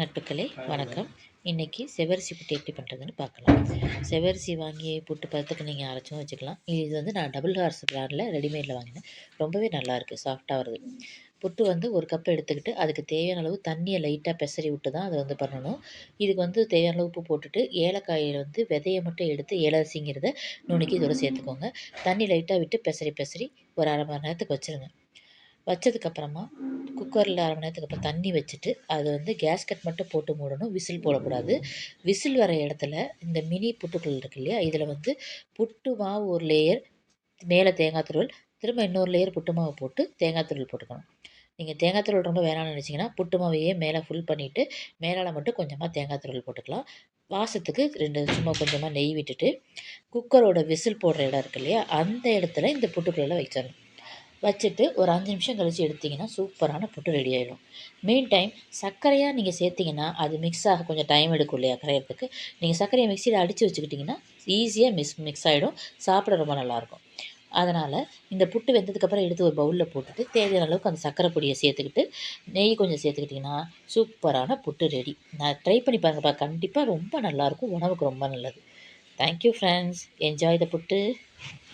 நட்புகளே வணக்கம். இன்றைக்கி செவரிசி புட்டு எப்படி பண்ணுறதுன்னு பார்க்கலாம். செவரிசி வாங்கி புட்டு பதத்துக்கு நீங்கள் அரைச்சும் வச்சுக்கலாம். இது வந்து நான் டபுள் ஹார்ஸ் பிராண்டில் ரெடிமேடில் வாங்கினேன். ரொம்பவே நல்லாயிருக்கு சாஃப்டாக வருது. புட்டு வந்து ஒரு கப் எடுத்துக்கிட்டு அதுக்கு தேவையான அளவு தண்ணியை லைட்டாக பெசரி விட்டு தான் அதை வந்து பண்ணணும். இதுக்கு வந்து தேவையான அளவு உப்பு போட்டுட்டு ஏலக்காயில் வந்து விதையை மட்டும் எடுத்து ஏலரிசிங்கிறத நுணுக்கி இதோட சேர்த்துக்கோங்க. தண்ணி லைட்டாக விட்டு பெசரி பெசரி ஒரு அரை மணி நேரத்துக்கு வச்சுருங்க. வச்சதுக்கப்புறமா குக்கரில் அரை மணி நேரத்துக்கு அப்புறம் தண்ணி வச்சுட்டு அதை வந்து கேஸ்கட் மட்டும் போட்டு மூடணும் விசில் போடக்கூடாது. விசில் வர இடத்துல இந்த மினி புட்டுக்கள் இருக்கு இல்லையா இதில் வந்து புட்டு மாவு ஒரு லேயர் மேலே தேங்காய் துருவல் திரும்ப இன்னொரு லேயர் புட்டு மாவு போட்டு தேங்காய் துருவல் போட்டுக்கணும். நீங்கள் தேங்காய் துருவல் ரொம்ப வேணாம்னு நினச்சிங்கன்னா புட்டு மாவையே மேலே ஃபுல் பண்ணிவிட்டு மேலால் மட்டும் கொஞ்சமாக தேங்காய் துருவல் போட்டுக்கலாம். வாசத்துக்கு ரெண்டு சும்மா கொஞ்சமாக நெய் விட்டுட்டு குக்கரோட விசில் போடுற இடம் இருக்கு இல்லையா அந்த இடத்துல இந்த புட்டுக்குள்ளே வச்சிடணும். வச்சுட்டு ஒரு அஞ்சு நிமிஷம் கழித்து எடுத்திங்கன்னா சூப்பரான புட்டு ரெடி ஆகிடும் மெயின் டைம் சர்க்கரையாக நீங்கள் சேர்த்திங்கன்னா அது மிக்ஸ் ஆக கொஞ்சம் டைம் எடுக்கும் இல்லையா கரையிறதுக்கு. நீங்கள் சர்க்கரையை மிக்சியில் அடித்து வச்சுக்கிட்டிங்கன்னா ஈஸியாக மிக்ஸ் மிக்ஸ் ஆகிடும் சாப்பிட ரொம்ப நல்லாயிருக்கும். அதனால் இந்த புட்டு வெந்ததுக்கப்புறம் எடுத்து ஒரு பவுலில் போட்டுட்டு தேவையான அளவுக்கு அந்த சர்க்கரை பொடியை சேர்த்துக்கிட்டு நெய் கொஞ்சம் சேர்த்துக்கிட்டிங்கன்னா சூப்பரான புட்டு ரெடி நான் ட்ரை பண்ணி பாருங்கப்பா. கண்டிப்பாக ரொம்ப நல்லாயிருக்கும். உணவுக்கு ரொம்ப நல்லது. Thank you friends enjoy the puttu.